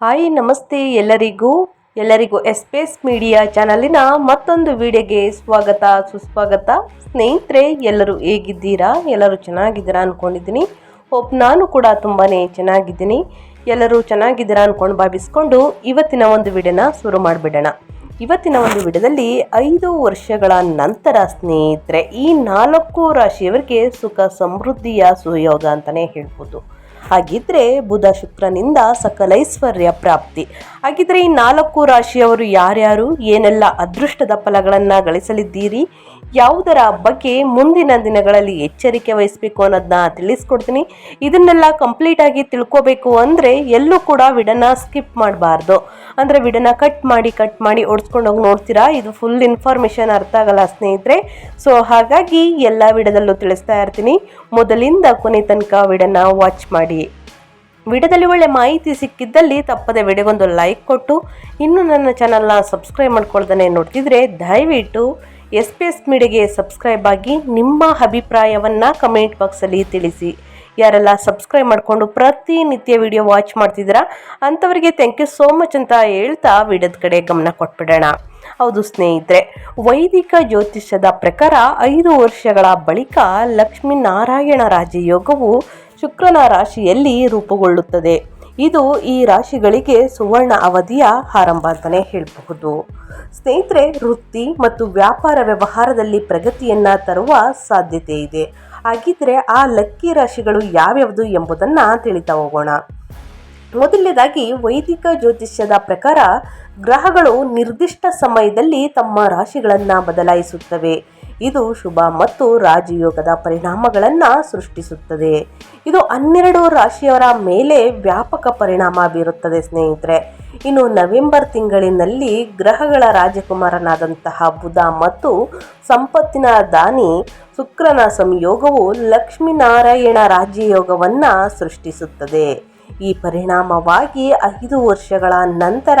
Hi, ನಮಸ್ತೆ ಎಲ್ಲರಿಗೂ. ಎಲ್ಲರಿಗೂ ಎಸ್ಪೇಸ್ ಮೀಡಿಯಾ ಚಾನಲಿನ ಮತ್ತೊಂದು ವಿಡಿಯೋಗೆ ಸ್ವಾಗತ, ಸುಸ್ವಾಗತ. ಸ್ನೇಹಿತರೆ, ಎಲ್ಲರೂ ಹೇಗಿದ್ದೀರಾ? ಎಲ್ಲರೂ ಚೆನ್ನಾಗಿದ್ದೀರಾ ಅಂದ್ಕೊಂಡಿದ್ದೀನಿ ಹೋಪ್ ನಾನು ಕೂಡ ತುಂಬಾ ಚೆನ್ನಾಗಿದ್ದೀನಿ. ಎಲ್ಲರೂ ಚೆನ್ನಾಗಿದ್ದೀರಾ ಅಂದ್ಕೊಂಡು ಭಾವಿಸ್ಕೊಂಡು ಇವತ್ತಿನ ಒಂದು ವಿಡಿಯೋನ ಶುರು ಮಾಡಿಬಿಡೋಣ. ಇವತ್ತಿನ ಒಂದು ವಿಡಿಯೋದಲ್ಲಿ ಐದು ವರ್ಷಗಳ ನಂತರ ಸ್ನೇಹಿತರೆ, ಈ ನಾಲ್ಕು ರಾಶಿಯವರಿಗೆ ಸುಖ, ಸಮೃದ್ಧಿಯ ಸುಯೋಗ ಅಂತಲೇ ಹೇಳ್ಬೋದು. ಹಾಗಿದ್ರೆ ಬುಧ ಶುಕ್ರನಿಂದ ಸಕಲೈಶ್ವರ್ಯ ಪ್ರಾಪ್ತಿ. ಹಾಗಿದ್ರೆ ಈ ನಾಲ್ಕು ರಾಶಿಯವರು ಯಾರ್ಯಾರು? ಏನೆಲ್ಲ ಅದೃಷ್ಟದ ಫಲಗಳನ್ನು ಗಳಿಸಲಿದ್ದೀರಿ? ಯಾವುದರ ಬಗ್ಗೆ ಮುಂದಿನ ದಿನಗಳಲ್ಲಿ ಎಚ್ಚರಿಕೆ ವಹಿಸಬೇಕು ಅನ್ನೋದನ್ನ ತಿಳಿಸ್ಕೊಡ್ತೀನಿ. ಇದನ್ನೆಲ್ಲ ಕಂಪ್ಲೀಟ್ ಆಗಿ ತಿಳ್ಕೋಬೇಕು ಅಂದರೆ ಎಲ್ಲೂ ಕೂಡ ವಿಡನ ಸ್ಕಿಪ್ ಮಾಡಬಾರ್ದು. ಅಂದರೆ ವಿಡನ ಕಟ್ ಮಾಡಿ ಕಟ್ ಮಾಡಿ ಓಡಿಸ್ಕೊಂಡು ಹೋಗಿ ನೋಡ್ತೀರಾ? ಇದು ಫುಲ್ ಇನ್ಫಾರ್ಮೇಷನ್ ಅರ್ಥ ಆಗಲ್ಲ ಸ್ನೇಹಿತರೆ. ಸೊ ಹಾಗಾಗಿ ಎಲ್ಲ ವಿಡದಲ್ಲೂ ತಿಳಿಸ್ತಾ ಇರ್ತೀನಿ. ಮೊದಲಿಂದ ಕೊನೆ ತನಕ ವಿಡನ ವಾಚ್ ಮಾಡಿ. ವಿಡಿಯೋದಲ್ಲಿ ಒಳ್ಳೆ ಮಾಹಿತಿ ಸಿಕ್ಕಿದ್ದಲ್ಲಿ ತಪ್ಪದೆ ವಿಡಿಯೋಗೊಂದು ಲೈಕ್ ಕೊಟ್ಟು, ಇನ್ನೂ ನನ್ನ ಚಾನಲ್ನ ಸಬ್ಸ್ಕ್ರೈಬ್ ಮಾಡ್ಕೊಳ್ದೇ ನೋಡ್ತಿದ್ರೆ ದಯವಿಟ್ಟು ಎಸ್ ಪಿ ಎಸ್ ಮೀಡಿಯಾಗೆ ಸಬ್ಸ್ಕ್ರೈಬ್ ಆಗಿ ನಿಮ್ಮ ಅಭಿಪ್ರಾಯವನ್ನು ಕಮೆಂಟ್ ಬಾಕ್ಸಲ್ಲಿ ತಿಳಿಸಿ. ಯಾರೆಲ್ಲ ಸಬ್ಸ್ಕ್ರೈಬ್ ಮಾಡಿಕೊಂಡು ಪ್ರತಿನಿತ್ಯ ವಿಡಿಯೋ ವಾಚ್ ಮಾಡ್ತಿದ್ದೀರಾ, ಅಂಥವರಿಗೆ ಥ್ಯಾಂಕ್ ಯು ಸೋ ಮಚ್ ಅಂತ ಹೇಳ್ತಾ ವಿಡಿಯೋದ ಕಡೆ ಗಮನ ಕೊಟ್ಬಿಡೋಣ. ಹೌದು ಸ್ನೇಹಿತರೆ, ವೈದಿಕ ಜ್ಯೋತಿಷ್ಯದ ಪ್ರಕಾರ ಐದು ವರ್ಷಗಳ ಬಳಿಕ ಲಕ್ಷ್ಮೀನಾರಾಯಣ ರಾಜಯೋಗವು ಶುಕ್ರನ ರಾಶಿಯಲ್ಲಿ ರೂಪುಗೊಳ್ಳುತ್ತದೆ. ಇದು ಈ ರಾಶಿಗಳಿಗೆ ಸುವರ್ಣ ಅವಧಿಯ ಆರಂಭ ಅಂತಲೇ ಹೇಳಬಹುದು. ಸ್ನೇಹಿತರೆ, ವೃತ್ತಿ ಮತ್ತು ವ್ಯಾಪಾರ ವ್ಯವಹಾರದಲ್ಲಿ ಪ್ರಗತಿಯನ್ನ ತರುವ ಸಾಧ್ಯತೆ ಇದೆ. ಹಾಗಿದ್ರೆ ಆ ಲಕ್ಕಿ ರಾಶಿಗಳು ಯಾವ್ಯಾವುದು ಎಂಬುದನ್ನು ತಿಳಿತಾ ಹೋಗೋಣ. ಮೊದಲನೇದಾಗಿ, ವೈದಿಕ ಜ್ಯೋತಿಷ್ಯದ ಪ್ರಕಾರ ಗ್ರಹಗಳು ನಿರ್ದಿಷ್ಟ ಸಮಯದಲ್ಲಿ ತಮ್ಮ ರಾಶಿಗಳನ್ನು ಬದಲಾಯಿಸುತ್ತವೆ. ಇದು ಶುಭ ಮತ್ತು ರಾಜಯೋಗದ ಪರಿಣಾಮಗಳನ್ನು ಸೃಷ್ಟಿಸುತ್ತದೆ. ಇದು ಹನ್ನೆರಡು ರಾಶಿಯವರ ಮೇಲೆ ವ್ಯಾಪಕ ಪರಿಣಾಮ ಬೀರುತ್ತದೆ ಸ್ನೇಹಿತರೆ. ಇನ್ನು ನವೆಂಬರ್ ತಿಂಗಳಿನಲ್ಲಿ ಗ್ರಹಗಳ ರಾಜಕುಮಾರನಾದಂತಹ ಬುಧ ಮತ್ತು ಸಂಪತ್ತಿನ ದಾನಿ ಶುಕ್ರನ ಸಂಯೋಗವು ಲಕ್ಷ್ಮೀನಾರಾಯಣ ರಾಜ್ಯಯೋಗವನ್ನು ಸೃಷ್ಟಿಸುತ್ತದೆ. ಈ ಪರಿಣಾಮವಾಗಿ ಐದು ವರ್ಷಗಳ ನಂತರ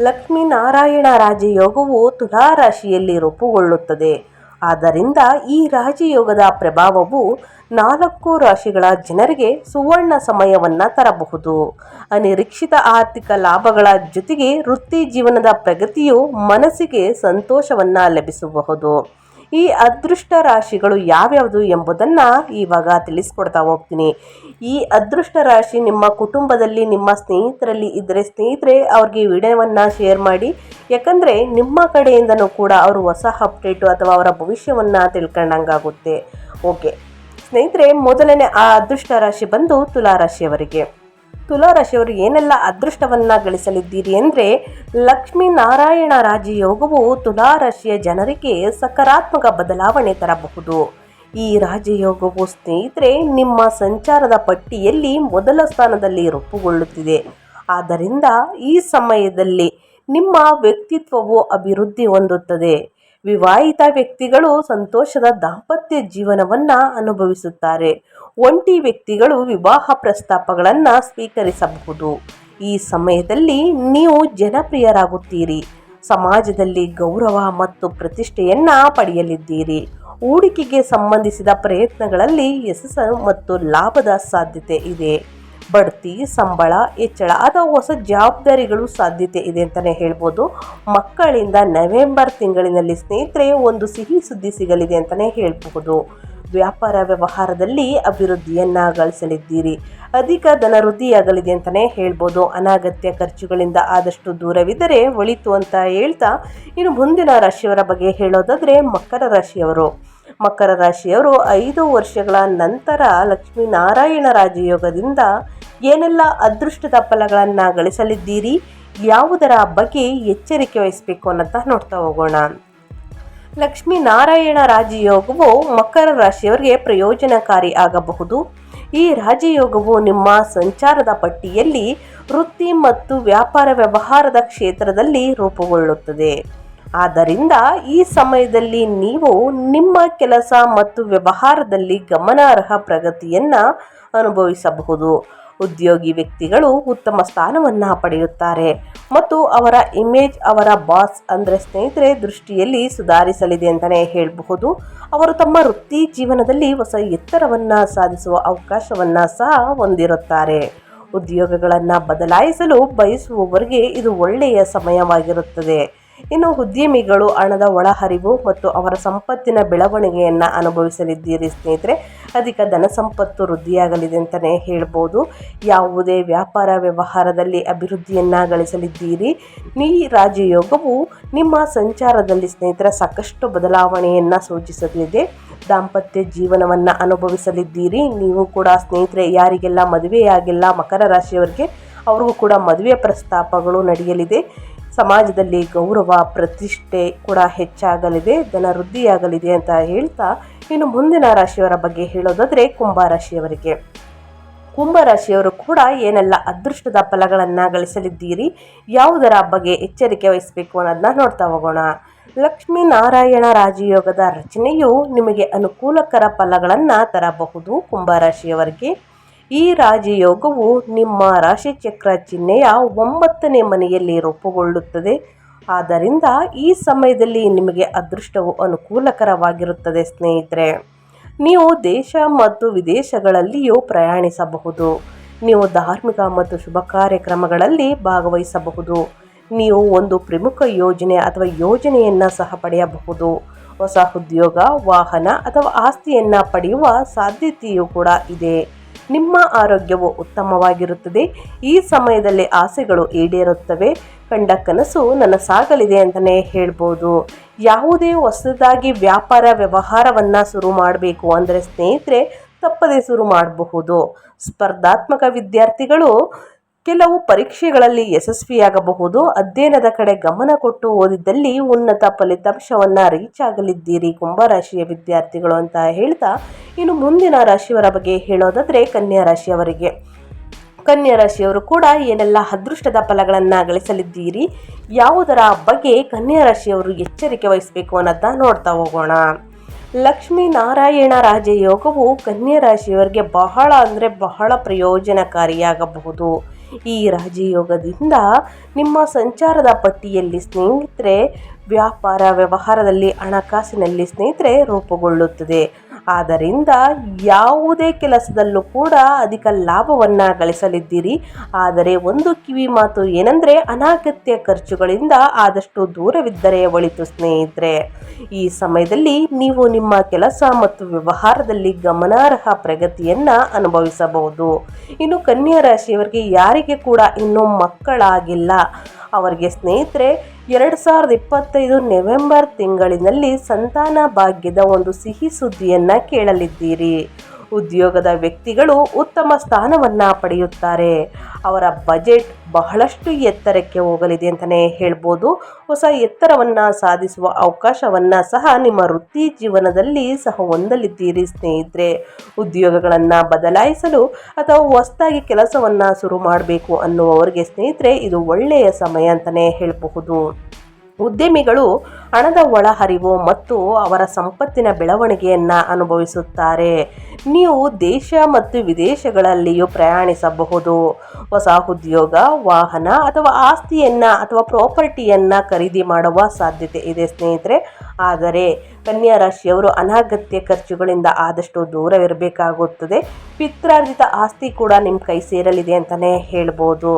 ಲಕ್ಷ್ಮೀನಾರಾಯಣ ರಾಜಯೋಗವು ತುಲಾ ರಾಶಿಯಲ್ಲಿ ರೂಪುಗೊಳ್ಳುತ್ತದೆ. ಆದ್ದರಿಂದ ಈ ರಾಜಯೋಗದ ಪ್ರಭಾವವು ನಾಲ್ಕು ರಾಶಿಗಳ ಜನರಿಗೆ ಸುವರ್ಣ ಸಮಯವನ್ನು ತರಬಹುದು. ಅನಿರೀಕ್ಷಿತ ಆರ್ಥಿಕ ಲಾಭಗಳ ಜೊತೆಗೆ ವೃತ್ತಿ ಜೀವನದ ಪ್ರಗತಿಯು ಮನಸ್ಸಿಗೆ ಸಂತೋಷವನ್ನು ಲಭಿಸಬಹುದು. ಈ ಅದೃಷ್ಟ ರಾಶಿಗಳು ಯಾವ್ಯಾವುದು ಎಂಬುದನ್ನು ಇವಾಗ ತಿಳಿಸ್ಕೊಡ್ತಾ ಹೋಗ್ತೀನಿ. ಈ ಅದೃಷ್ಟ ರಾಶಿ ನಿಮ್ಮ ಕುಟುಂಬದಲ್ಲಿ, ನಿಮ್ಮ ಸ್ನೇಹಿತರಲ್ಲಿ ಇದ್ದರೆ ಸ್ನೇಹಿತರೆ ಅವ್ರಿಗೆ ವಿಡಿಯೋವನ್ನು ಶೇರ್ ಮಾಡಿ. ಯಾಕಂದರೆ ನಿಮ್ಮ ಕಡೆಯಿಂದನೂ ಕೂಡ ಅವರು ಹೊಸ ಅಪ್ಡೇಟು ಅಥವಾ ಅವರ ಭವಿಷ್ಯವನ್ನು ತಿಳ್ಕೊಂಡಂಗಾಗುತ್ತೆ. ಓಕೆ. ಸ್ನೇಹಿತರೆ, ಮೊದಲನೇ ಆ ಅದೃಷ್ಟ ರಾಶಿ ಬಂದು ತುಲಾ ರಾಶಿಯವರಿಗೆ ತುಲಾ ರಾಶಿಯವರು ಏನೆಲ್ಲ ಅದೃಷ್ಟವನ್ನು ಗಳಿಸಲಿದ್ದೀರಿ ಅಂದರೆ ಲಕ್ಷ್ಮೀ ನಾರಾಯಣ ರಾಜಯೋಗವು ತುಲಾ ರಾಶಿಯ ಜನರಿಗೆ ಸಕಾರಾತ್ಮಕ ಬದಲಾವಣೆ ತರಬಹುದು. ಈ ರಾಜಯೋಗವು ಸ್ನೇಹಿತರೆ ನಿಮ್ಮ ಸಂಚಾರದ ಪಟ್ಟಿಯಲ್ಲಿ ಮೊದಲ ಸ್ಥಾನದಲ್ಲಿ ರೂಪುಗೊಳ್ಳುತ್ತಿದೆ. ಆದ್ದರಿಂದ ಈ ಸಮಯದಲ್ಲಿ ನಿಮ್ಮ ವ್ಯಕ್ತಿತ್ವವು ಅಭಿವೃದ್ಧಿ ಹೊಂದುತ್ತದೆ. ವಿವಾಹಿತ ವ್ಯಕ್ತಿಗಳು ಸಂತೋಷದ ದಾಂಪತ್ಯ ಜೀವನವನ್ನು ಅನುಭವಿಸುತ್ತಾರೆ. ಒಂಟಿ ವ್ಯಕ್ತಿಗಳು ವಿವಾಹ ಪ್ರಸ್ತಾಪಗಳನ್ನು ಸ್ವೀಕರಿಸಬಹುದು. ಈ ಸಮಯದಲ್ಲಿ ನೀವು ಜನಪ್ರಿಯರಾಗುತ್ತೀರಿ. ಸಮಾಜದಲ್ಲಿ ಗೌರವ ಮತ್ತು ಪ್ರತಿಷ್ಠೆಯನ್ನು ಪಡೆಯಲಿದ್ದೀರಿ. ಹೂಡಿಕೆಗೆ ಸಂಬಂಧಿಸಿದ ಪ್ರಯತ್ನಗಳಲ್ಲಿ ಯಶಸ್ಸು ಮತ್ತು ಲಾಭದ ಸಾಧ್ಯತೆ ಇದೆ. ಬಡ್ತಿ, ಸಂಬಳ, ಹೆಚ್ಚಳ ಅಥವಾ ಹೊಸ ಜವಾಬ್ದಾರಿಗಳು ಸಾಧ್ಯತೆ ಇದೆ ಅಂತಲೇ ಹೇಳ್ಬೋದು. ಮಕ್ಕಳಿಂದ ನವೆಂಬರ್ ತಿಂಗಳಿನಲ್ಲಿ ಸ್ನೇಹಿತರೆ, ಒಂದು ಸಿಹಿ ಸುದ್ದಿ ಸಿಗಲಿದೆ ಅಂತಲೇ ಹೇಳಬಹುದು. ವ್ಯಾಪಾರ ವ್ಯವಹಾರದಲ್ಲಿ ಅಭಿವೃದ್ಧಿಯನ್ನು ಗಳಿಸಲಿದ್ದೀರಿ. ಅಧಿಕ ಧನ ವೃದ್ಧಿಯಾಗಲಿದೆ ಅಂತಲೇ ಹೇಳ್ಬೋದು. ಅನಾಗತ್ಯ ಖರ್ಚುಗಳಿಂದ ಆದಷ್ಟು ದೂರವಿದ್ದರೆ ಒಳಿತು ಅಂತ ಹೇಳ್ತಾ ಇನ್ನು ಮುಂದಿನ ರಾಶಿಯವರ ಬಗ್ಗೆ ಹೇಳೋದಾದರೆ ಮಕರ ರಾಶಿಯವರು. ಮಕರ ರಾಶಿಯವರು ಐದು ವರ್ಷಗಳ ನಂತರ ಲಕ್ಷ್ಮೀನಾರಾಯಣ ರಾಜಯೋಗದಿಂದ ಏನೆಲ್ಲ ಅದೃಷ್ಟದ ಫಲಗಳನ್ನು ಗಳಿಸಲಿದ್ದೀರಿ, ಯಾವುದರ ಬಗ್ಗೆ ಎಚ್ಚರಿಕೆ ವಹಿಸಬೇಕು ಅನ್ನೋಂತ ನೋಡ್ತಾ ಹೋಗೋಣ. ಲಕ್ಷ್ಮೀ ನಾರಾಯಣ ರಾಜಯೋಗವು ಮಕರ ರಾಶಿಯವರಿಗೆ ಪ್ರಯೋಜನಕಾರಿ ಆಗಬಹುದು. ಈ ರಾಜಯೋಗವು ನಿಮ್ಮ ಸಂಚಾರದ ಪಟ್ಟಿಯಲ್ಲಿ ವೃತ್ತಿ ಮತ್ತು ವ್ಯಾಪಾರ ವ್ಯವಹಾರದ ಕ್ಷೇತ್ರದಲ್ಲಿ ರೂಪುಗೊಳ್ಳುತ್ತದೆ. ಆದ್ದರಿಂದ ಈ ಸಮಯದಲ್ಲಿ ನೀವು ನಿಮ್ಮ ಕೆಲಸ ಮತ್ತು ವ್ಯವಹಾರದಲ್ಲಿ ಗಮನಾರ್ಹ ಪ್ರಗತಿಯನ್ನು ಅನುಭವಿಸಬಹುದು. ಉದ್ಯೋಗಿ ವ್ಯಕ್ತಿಗಳು ಉತ್ತಮ ಸ್ಥಾನವನ್ನು ಪಡೆಯುತ್ತಾರೆ ಮತ್ತು ಅವರ ಇಮೇಜ್ ಅವರ ಬಾಸ್ ಅಂದರೆ ಸ್ನೇಹಿತರೆ ದೃಷ್ಟಿಯಲ್ಲಿ ಸುಧಾರಿಸಲಿದೆ ಅಂತಲೇ ಹೇಳಬಹುದು. ಅವರು ತಮ್ಮ ವೃತ್ತಿ ಜೀವನದಲ್ಲಿ ಹೊಸ ಎತ್ತರವನ್ನು ಸಾಧಿಸುವ ಅವಕಾಶವನ್ನು ಸಹ ಹೊಂದಿರುತ್ತಾರೆ. ಉದ್ಯೋಗಗಳನ್ನು ಬದಲಾಯಿಸಲು ಬಯಸುವವರಿಗೆ ಇದು ಒಳ್ಳೆಯ ಸಮಯವಾಗಿರುತ್ತದೆ. ಇನ್ನು ಉದ್ಯಮಿಗಳು ಹಣದ ಒಳಹರಿವು ಮತ್ತು ಅವರ ಸಂಪತ್ತಿನ ಬೆಳವಣಿಗೆಯನ್ನು ಅನುಭವಿಸಲಿದ್ದೀರಿ ಸ್ನೇಹಿತರೆ. ಅಧಿಕ ಧನ ಸಂಪತ್ತು ವೃದ್ಧಿಯಾಗಲಿದೆ ಅಂತಲೇ ಹೇಳ್ಬೋದು. ಯಾವುದೇ ವ್ಯಾಪಾರ ವ್ಯವಹಾರದಲ್ಲಿ ಅಭಿವೃದ್ಧಿಯನ್ನು ಗಳಿಸಲಿದ್ದೀರಿ. ಈ ರಾಜಯೋಗವು ನಿಮ್ಮ ಸಂಚಾರದಲ್ಲಿ ಸ್ನೇಹಿತರ ಸಾಕಷ್ಟು ಬದಲಾವಣೆಯನ್ನು ಸೂಚಿಸಲಿದೆ. ದಾಂಪತ್ಯ ಜೀವನವನ್ನು ಅನುಭವಿಸಲಿದ್ದೀರಿ. ನೀವು ಕೂಡ ಸ್ನೇಹಿತರೆ ಯಾರಿಗೆಲ್ಲ ಮದುವೆಯಾಗಿಲ್ಲ ಮಕರ ರಾಶಿಯವರಿಗೆ, ಅವ್ರಿಗೂ ಕೂಡ ಮದುವೆ ಪ್ರಸ್ತಾಪಗಳು ನಡೆಯಲಿದೆ. ಸಮಾಜದಲ್ಲಿ ಗೌರವ, ಪ್ರತಿಷ್ಠೆ ಕೂಡ ಹೆಚ್ಚಾಗಲಿದೆ, ಧನ ವೃದ್ಧಿಯಾಗಲಿದೆ ಅಂತ ಹೇಳ್ತಾ ಇನ್ನು ಮುಂದಿನ ರಾಶಿಯವರ ಬಗ್ಗೆ ಹೇಳೋದಾದರೆ ಕುಂಭ ರಾಶಿಯವರಿಗೆ. ಕುಂಭ ರಾಶಿಯವರು ಕೂಡ ಏನೆಲ್ಲ ಅದೃಷ್ಟದ ಫಲಗಳನ್ನು ಗಳಿಸಲಿದ್ದೀರಿ, ಯಾವುದರ ಬಗ್ಗೆ ಎಚ್ಚರಿಕೆ ವಹಿಸಬೇಕು ಅನ್ನೋದನ್ನ ನೋಡ್ತಾ ಹೋಗೋಣ. ಲಕ್ಷ್ಮೀ ನಾರಾಯಣ ರಾಜಯೋಗದ ರಚನೆಯು ನಿಮಗೆ ಅನುಕೂಲಕರ ಫಲಗಳನ್ನು ತರಬಹುದು ಕುಂಭ ರಾಶಿಯವರಿಗೆ. ಈ ರಾಜಯೋಗವು ನಿಮ್ಮ ರಾಶಿಚಕ್ರ ಚಿಹ್ನೆಯ ಒಂಬತ್ತನೇ ಮನೆಯಲ್ಲಿ ರೂಪುಗೊಳ್ಳುತ್ತದೆ. ಆದ್ದರಿಂದ ಈ ಸಮಯದಲ್ಲಿ ನಿಮಗೆ ಅದೃಷ್ಟವು ಅನುಕೂಲಕರವಾಗಿರುತ್ತದೆ, ಸ್ನೇಹಿತರೆ. ನೀವು ದೇಶ ಮತ್ತು ವಿದೇಶಗಳಲ್ಲಿಯೂ ಪ್ರಯಾಣಿಸಬಹುದು. ನೀವು ಧಾರ್ಮಿಕ ಮತ್ತು ಶುಭ ಕಾರ್ಯಕ್ರಮಗಳಲ್ಲಿ ಭಾಗವಹಿಸಬಹುದು. ನೀವು ಒಂದು ಪ್ರಮುಖ ಯೋಜನೆ ಅಥವಾ ಯೋಜನೆಯನ್ನು ಸಹ ಪಡೆಯಬಹುದು. ಹೊಸ ಉದ್ಯೋಗ, ವಾಹನ ಅಥವಾ ಆಸ್ತಿಯನ್ನು ಪಡೆಯುವ ಸಾಧ್ಯತೆಯೂ ಕೂಡ ಇದೆ. ನಿಮ್ಮ ಆರೋಗ್ಯವು ಉತ್ತಮವಾಗಿರುತ್ತದೆ. ಈ ಸಮಯದಲ್ಲಿ ಆಸೆಗಳು ಈಡೇರುತ್ತವೆ. ಕಂಡ ಕನಸು ನನಸಾಗಲಿದೆ ಅಂತಲೇ ಹೇಳ್ಬೋದು. ಯಾವುದೇ ಹೊಸದಾಗಿ ವ್ಯಾಪಾರ ವ್ಯವಹಾರವನ್ನು ಶುರು ಮಾಡಬೇಕು ಅಂದರೆ ಸ್ನೇಹಿತರೆ ತಪ್ಪದೇ ಶುರು ಮಾಡಬಹುದು. ಸ್ಪರ್ಧಾತ್ಮಕ ವಿದ್ಯಾರ್ಥಿಗಳು ಕೆಲವು ಪರೀಕ್ಷೆಗಳಲ್ಲಿ ಯಶಸ್ವಿಯಾಗಬಹುದು. ಅಧ್ಯಯನದ ಕಡೆ ಗಮನ ಕೊಟ್ಟು ಓದಿದ್ದಲ್ಲಿ ಉನ್ನತ ಫಲಿತಾಂಶವನ್ನು ರೀಚ್ ಆಗಲಿದ್ದೀರಿ. ಕುಂಭರಾಶಿಯ ವಿದ್ಯಾರ್ಥಿಗಳು ಅಂತ ಹೇಳ್ತಾ ಇನ್ನು ಮುಂದಿನ ರಾಶಿಯವರ ಬಗ್ಗೆ ಹೇಳೋದಾದರೆ ಕನ್ಯಾ ರಾಶಿಯವರಿಗೆ. ಕನ್ಯಾ ರಾಶಿಯವರು ಕೂಡ ಏನೆಲ್ಲ ಅದೃಷ್ಟದ ಫಲಗಳನ್ನು ಗಳಿಸಲಿದ್ದೀರಿ, ಯಾವುದರ ಬಗ್ಗೆ ಕನ್ಯಾ ರಾಶಿಯವರು ಎಚ್ಚರಿಕೆ ವಹಿಸಬೇಕು ಅನ್ನೋದನ್ನ ನೋಡ್ತಾ ಹೋಗೋಣ. ಲಕ್ಷ್ಮೀ ನಾರಾಯಣ ರಾಜಯೋಗವು ಕನ್ಯಾ ರಾಶಿಯವರಿಗೆ ಬಹಳ ಅಂದರೆ ಬಹಳ ಪ್ರಯೋಜನಕಾರಿಯಾಗಬಹುದು. ಈ ರಾಜಯೋಗದಿಂದ ನಿಮ್ಮ ಸಂಚಾರದ ಪಟ್ಟಿಯಲ್ಲಿ ಸ್ನೇಹಿತರೆ ವ್ಯಾಪಾರ ವ್ಯವಹಾರದಲ್ಲಿ ಹಣಕಾಸಿನಲ್ಲಿ ಸ್ನೇಹಿತರೆ ರೂಪುಗೊಳ್ಳುತ್ತದೆ. ಆದ್ದರಿಂದ ಯಾವುದೇ ಕೆಲಸದಲ್ಲೂ ಕೂಡ ಅಧಿಕ ಲಾಭವನ್ನು ಗಳಿಸಲಿದ್ದೀರಿ. ಆದರೆ ಒಂದು ಕಿವಿ ಮಾತು ಏನಂದರೆ ಅನಾಗತ್ಯ ಖರ್ಚುಗಳಿಂದ ಆದಷ್ಟು ದೂರವಿದ್ದರೆ ಒಳಿತು ಸ್ನೇಹಿತರೆ. ಈ ಸಮಯದಲ್ಲಿ ನೀವು ನಿಮ್ಮ ಕೆಲಸ ಮತ್ತು ವ್ಯವಹಾರದಲ್ಲಿ ಗಮನಾರ್ಹ ಪ್ರಗತಿಯನ್ನು ಅನುಭವಿಸಬಹುದು. ಇನ್ನು ಕನ್ಯಾ ರಾಶಿಯವರಿಗೆ ಯಾರಿಗೆ ಕೂಡ ಇನ್ನೂ ಮಕ್ಕಳಾಗಿಲ್ಲ. ಅವರಿಗೆ ಸ್ನೇಹಿತರೆ ಎರಡು ಸಾವಿರದ ಇಪ್ಪತ್ತೈದು ನವೆಂಬರ್ ತಿಂಗಳಿನಲ್ಲಿ ಸಂತಾನ ಭಾಗ್ಯದ ಒಂದು ಸಿಹಿ ಸುದ್ದಿಯನ್ನು ಕೇಳಲಿದ್ದೀರಿ. ಉದ್ಯೋಗದ ವ್ಯಕ್ತಿಗಳು ಉತ್ತಮ ಸ್ಥಾನವನ್ನು ಪಡೆಯುತ್ತಾರೆ. ಅವರ ಬಜೆಟ್ ಬಹಳಷ್ಟು ಎತ್ತರಕ್ಕೆ ಹೋಗಲಿದೆ ಅಂತಲೇ ಹೇಳ್ಬೋದು. ಹೊಸ ಎತ್ತರವನ್ನು ಸಾಧಿಸುವ ಅವಕಾಶವನ್ನು ಸಹ ನಿಮ್ಮ ವೃತ್ತಿ ಜೀವನದಲ್ಲಿ ಸಹ ಹೊಂದಲಿದ್ದೀರಿ ಸ್ನೇಹಿತರೆ. ಉದ್ಯೋಗಗಳನ್ನು ಬದಲಾಯಿಸಲು ಅಥವಾ ಹೊಸದಾಗಿ ಕೆಲಸವನ್ನು ಶುರು ಮಾಡಬೇಕು ಅನ್ನುವವರಿಗೆ ಸ್ನೇಹಿತರೆ ಇದು ಒಳ್ಳೆಯ ಸಮಯ ಅಂತಲೇ ಹೇಳಬಹುದು. ಉದ್ಯಮಿಗಳು ಹಣದ ಒಳಹರಿವು ಮತ್ತು ಅವರ ಸಂಪತ್ತಿನ ಬೆಳವಣಿಗೆಯನ್ನು ಅನುಭವಿಸುತ್ತಾರೆ. ನೀವು ದೇಶ ಮತ್ತು ವಿದೇಶಗಳಲ್ಲಿಯೂ ಪ್ರಯಾಣಿಸಬಹುದು. ಹೊಸ ಉದ್ಯೋಗ, ವಾಹನ ಅಥವಾ ಆಸ್ತಿಯನ್ನು ಅಥವಾ ಪ್ರಾಪರ್ಟಿಯನ್ನು ಖರೀದಿ ಮಾಡುವ ಸಾಧ್ಯತೆ ಇದೆ ಸ್ನೇಹಿತರೆ. ಆದರೆ ಕನ್ಯಾ ರಾಶಿಯವರು ಅನಾಗತ್ಯ ಖರ್ಚುಗಳಿಂದ ಆದಷ್ಟು ದೂರವಿರಬೇಕಾಗುತ್ತದೆ. ಪಿತ್ರಾರ್ಜಿತ ಆಸ್ತಿ ಕೂಡ ನಿಮ್ಮ ಕೈ ಸೇರಲಿದೆ ಅಂತಲೇ ಹೇಳ್ಬೋದು.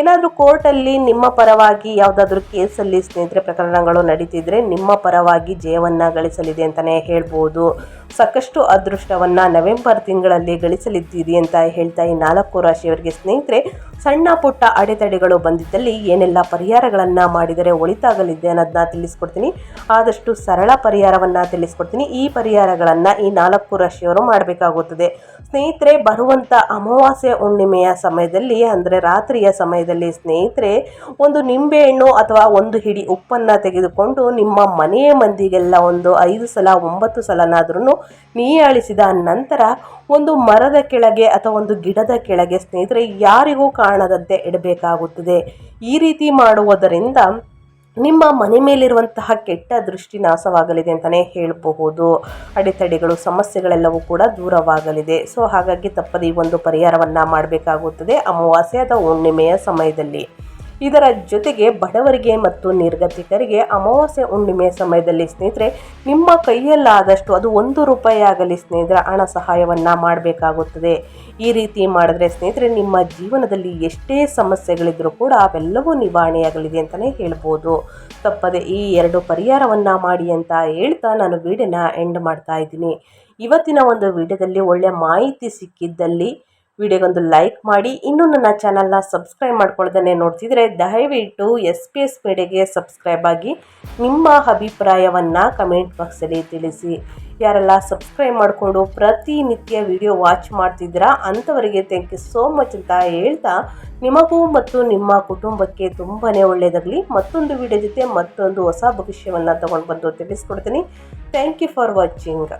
ಏನಾದರೂ ಕೋರ್ಟಲ್ಲಿ ನಿಮ್ಮ ಪರವಾಗಿ ಯಾವುದಾದ್ರೂ ಕೇಸಲ್ಲಿ ಸ್ನೇಹಿತರೆ ಪ್ರಕರಣಗಳು ನಡೀತಿದ್ರೆ ನಿಮ್ಮ ಪರವಾಗಿ ಜಯವನ್ನು ಗಳಿಸಲಿದೆ ಅಂತಲೇ ಹೇಳ್ಬೋದು. ಸಾಕಷ್ಟು ಅದೃಷ್ಟವನ್ನು ನವೆಂಬರ್ ತಿಂಗಳಲ್ಲಿ ಗಳಿಸಲಿದ್ದೀರಿ ಅಂತ ಹೇಳ್ತಾ ಈ ನಾಲ್ಕು ರಾಶಿಯವರಿಗೆ ಸ್ನೇಹಿತರೆ, ಸಣ್ಣ ಪುಟ್ಟ ಅಡೆತಡೆಗಳು ಬಂದಿದ್ದಲ್ಲಿ ಏನೆಲ್ಲ ಪರಿಹಾರಗಳನ್ನು ಮಾಡಿದರೆ ಒಳಿತಾಗಲಿದೆ ಅನ್ನೋದನ್ನ ತಿಳಿಸ್ಕೊಡ್ತೀನಿ. ಆದಷ್ಟು ಸರಳ ಪರಿಹಾರವನ್ನು ತಿಳಿಸ್ಕೊಡ್ತೀನಿ. ಈ ಪರಿಹಾರಗಳನ್ನು ಈ ನಾಲ್ಕು ರಾಶಿಯವರು ಮಾಡಬೇಕಾಗುತ್ತದೆ. ಸ್ನೇಹಿತರೆ ಬರುವಂಥ ಅಮಾವಾಸ್ಯ ಹುಣ್ಣಿಮೆಯ ಸಮಯದಲ್ಲಿ ಅಂದರೆ ರಾತ್ರಿಯ ಸಮಯದಲ್ಲಿ ಸ್ನೇಹಿತರೆ, ಒಂದು ನಿಂಬೆಹಣ್ಣು ಅಥವಾ ಒಂದು ಹಿಡಿ ಉಪ್ಪನ್ನು ತೆಗೆದುಕೊಂಡು ನಿಮ್ಮ ಮನೆಯ ಮಂದಿಗೆಲ್ಲ ಒಂದು ಐದು ಸಲ, ಒಂಬತ್ತು ಸಲನಾದ್ರೂ ನೀಯಾಳಿಸಿದ ನಂತರ ಒಂದು ಮರದ ಕೆಳಗೆ ಅಥವಾ ಒಂದು ಗಿಡದ ಕೆಳಗೆ ಸ್ನೇಹಿತರೆ, ಯಾರಿಗೂ ಕಾಣದಂತೆ ಇಡಬೇಕಾಗುತ್ತದೆ. ಈ ರೀತಿ ಮಾಡುವುದರಿಂದ ನಿಮ್ಮ ಮನೆ ಮೇಲಿರುವಂತಹ ಕೆಟ್ಟ ದೃಷ್ಟಿ ನಾಶವಾಗಲಿದೆ ಅಂತಲೇ ಹೇಳಬಹುದು. ಅಡೆತಡೆಗಳು, ಸಮಸ್ಯೆಗಳೆಲ್ಲವೂ ಕೂಡ ದೂರವಾಗಲಿದೆ. ಸೊ, ಹಾಗಾಗಿ ತಪ್ಪದೇ ಒಂದು ಪರಿಹಾರವನ್ನು ಮಾಡಬೇಕಾಗುತ್ತದೆ ಅಮಾವಾಸ್ಯೆ ಅಥವಾ ಹುಣ್ಣಿಮೆಯ ಸಮಯದಲ್ಲಿ. ಇದರ ಜೊತೆಗೆ ಬಡವರಿಗೆ ಮತ್ತು ನಿರ್ಗತಿಕರಿಗೆ ಅಮಾವಾಸ್ಯೆ ಹುಣ್ಣಿಮೆ ಸಮಯದಲ್ಲಿ ಸ್ನೇಹಿತರೆ, ನಿಮ್ಮ ಕೈಯಲ್ಲಾದಷ್ಟು ಅದು ಒಂದು ರೂಪಾಯಿ ಆಗಲಿ ಸ್ನೇಹಿತರೆ, ಹಣ ಸಹಾಯವನ್ನು ಮಾಡಬೇಕಾಗುತ್ತದೆ. ಈ ರೀತಿ ಮಾಡಿದ್ರೆ ಸ್ನೇಹಿತರೆ, ನಿಮ್ಮ ಜೀವನದಲ್ಲಿ ಎಷ್ಟೇ ಸಮಸ್ಯೆಗಳಿದ್ರೂ ಕೂಡ ಅವೆಲ್ಲವೂ ನಿವಾರಣೆಯಾಗಲಿದೆ ಅಂತಲೇ ಹೇಳ್ಬೋದು. ತಪ್ಪದೆ ಈ ಎರಡು ಪರಿಹಾರವನ್ನು ಮಾಡಿ ಅಂತ ಹೇಳ್ತಾ ನಾನು ವಿಡಿಯೋನ ಎಂಡ್ ಮಾಡ್ತಾ ಇದ್ದೀನಿ. ಇವತ್ತಿನ ಒಂದು ವಿಡಿಯೋದಲ್ಲಿ ಒಳ್ಳೆಯ ಮಾಹಿತಿ ಸಿಕ್ಕಿದ್ದಲ್ಲಿ ವಿಡಿಯೋಗೊಂದು ಲೈಕ್ ಮಾಡಿ. ಇನ್ನೂ ನನ್ನ ಚಾನಲ್ನ ಸಬ್ಸ್ಕ್ರೈಬ್ ಮಾಡ್ಕೊಳ್ಳ್ದೇ ನೋಡ್ತಿದ್ರೆ ದಯವಿಟ್ಟು ಎಸ್ ಪಿ ಎಸ್ ಮೀಡಿಯಾಗೆ ಸಬ್ಸ್ಕ್ರೈಬ್ ಆಗಿ ನಿಮ್ಮ ಅಭಿಪ್ರಾಯವನ್ನು ಕಮೆಂಟ್ ಬಾಕ್ಸಲ್ಲಿ ತಿಳಿಸಿ. ಯಾರೆಲ್ಲ ಸಬ್ಸ್ಕ್ರೈಬ್ ಮಾಡಿಕೊಂಡು ಪ್ರತಿನಿತ್ಯ ವಿಡಿಯೋ ವಾಚ್ ಮಾಡ್ತಿದ್ದೀರಾ ಅಂಥವರಿಗೆ ಥ್ಯಾಂಕ್ ಯು ಸೋ ಮಚ್ ಅಂತ ಹೇಳ್ತಾ ನಿಮಗೂ ಮತ್ತು ನಿಮ್ಮ ಕುಟುಂಬಕ್ಕೆ ತುಂಬಾ ಒಳ್ಳೆಯದಾಗಲಿ ಮತ್ತೊಂದು ವಿಡಿಯೋ ಜೊತೆ ಮತ್ತೊಂದು ಹೊಸ ಭವಿಷ್ಯವನ್ನು ತೊಗೊಂಡು ಬಂದು ತಿಳಿಸ್ಕೊಡ್ತೀನಿ. Thank you for watching